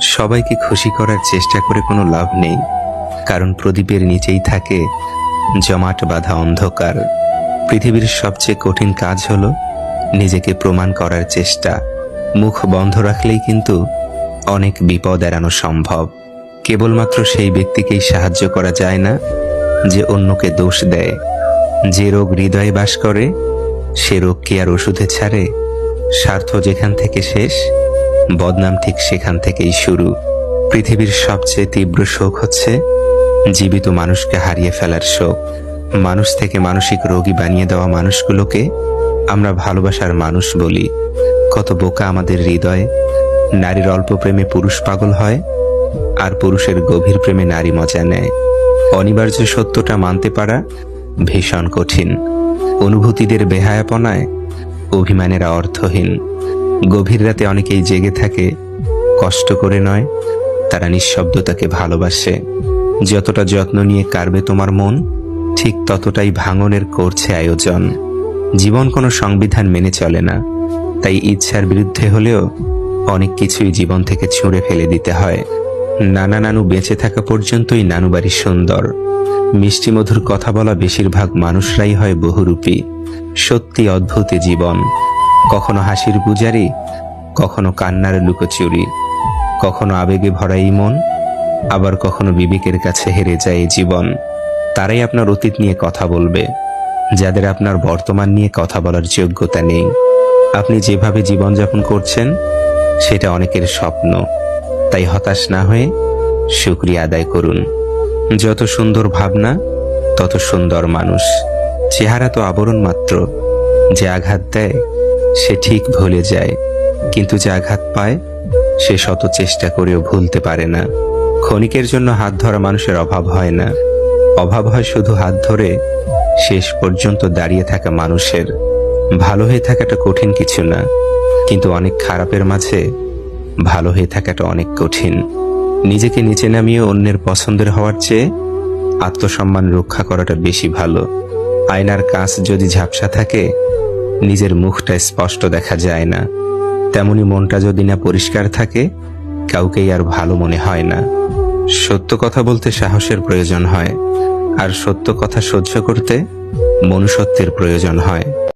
সবাইকে খুশি করার চেষ্টা করে কোনো লাভ নেই, কারণ প্রদীপের নিচেই থাকে জমাট বাঁধা অন্ধকার। পৃথিবীর সবচেয়ে কঠিন কাজ হলো নিজেকে প্রমাণ করার চেষ্টা। মুখ বন্ধ রাখলেই কিন্তু অনেক বিপদ এড়ানো সম্ভব। কেবলমাত্র সেই ব্যক্তিকেই সাহায্য করা যায় না যে অন্যকে দোষ দেয়। যে রোগ হৃদয়ে বাস করে, সে রোগ কি আর ওষুধে ছাড়ে, স্বার্থ যেখান থেকে শেষ বদনাম ঠিক সেখান থেকেই শুরু। পৃথিবীর সবচেয়ে তীব্র শোক হচ্ছে জীবিত মানুষকে হারিয়ে ফেলার শোক। মানুষ থেকে মানসিক রোগী বানিয়ে দেওয়া মানুষগুলোকে আমরা ভালোবাসার মানুষ বলি। কত বোকা আমাদের হৃদয়। নারীর অল্প প্রেমে পুরুষ পাগল হয় আর পুরুষের গভীর প্রেমে নারী মজা নেয়। অনিবার্য সত্যটা মানতে পারা ভীষণ কঠিন। অনুভূতিদের বেহায়াপনায় অভিমানেরা অর্থহীন। গভীর রাতে অনেকেই জেগে থাকে, কষ্ট করে নয়, তারা নিঃশব্দতাকে ভালোবাসে। যতটা যত্ন নিয়ে কারবে তোমার মন, ঠিক ততটাই ভাঙনের করছে আয়োজন। জীবন কোনো সংবিধান মেনে চলে না, তাই ইচ্ছার বিরুদ্ধে হলেও অনেক কিছুই জীবন থেকে ছুঁড়ে ফেলে দিতে হয়। নানা নানু বেঁচে থাকা পর্যন্তই নানু বাড়ি সুন্দর। মিষ্টি মধুর কথা বলা বেশিরভাগ মানুষরাই হয় বহুরূপী। সত্যি অদ্ভুত জীবন। কখনো হাসির পূজারি, কখনো কান্নার লুকোচুরি, কখনো আবেগে ভরা মন, আবার কখনো বিবেকের কাছে হেরে যায় জীবন। তারাই আপনার অতীত নিয়ে কথা বলবে, যাদের আপনার বর্তমান নিয়ে কথা বলার যোগ্যতা নেই। আপনি যেভাবে জীবনযাপন করছেন, সেটা অনেকের স্বপ্ন। তাই হতাশ না হয়ে শুক্রিয়া আদায় করুন। যত সুন্দর ভাবনা, তত সুন্দর মানুষ। চেহারা তো আবরণ মাত্র, যে আঘাত দেয় সে ঠিক ভুলে যায়, কিন্তু যে আঘাত পায়, সে শত চেষ্টা করেও ভুলতে পারে না। ক্ষণিকের জন্য হাত ধরা মানুষের অভাব হয় না। অভাব হয় শুধু হাত ধরে, শেষ পর্যন্ত দাঁড়িয়ে থাকা মানুষের। ভালো হয়ে থাকাটা কঠিন কিছু না, কিন্তু অনেক খারাপের মাঝে ভালো হয়ে থাকাটা অনেক কঠিন। নিজেকে নিচে নামিয়ে অন্যের পছন্দের হওয়ার চেয়ে আত্মসম্মান রক্ষা করাটা বেশি ভালো। আয়নার কাঁচ যদি ঝাপসা থাকে নিজের মুখটা স্পষ্ট দেখা যায় না। তেমনি মনটা যদি না পরিষ্কার থাকে, কাউকেই আর ভালো মনে হয় না। সত্য কথা বলতে সাহসের প্রয়োজন হয়, আর সত্য কথা সহ্য করতে মনুষ্যত্বের প্রয়োজন হয়।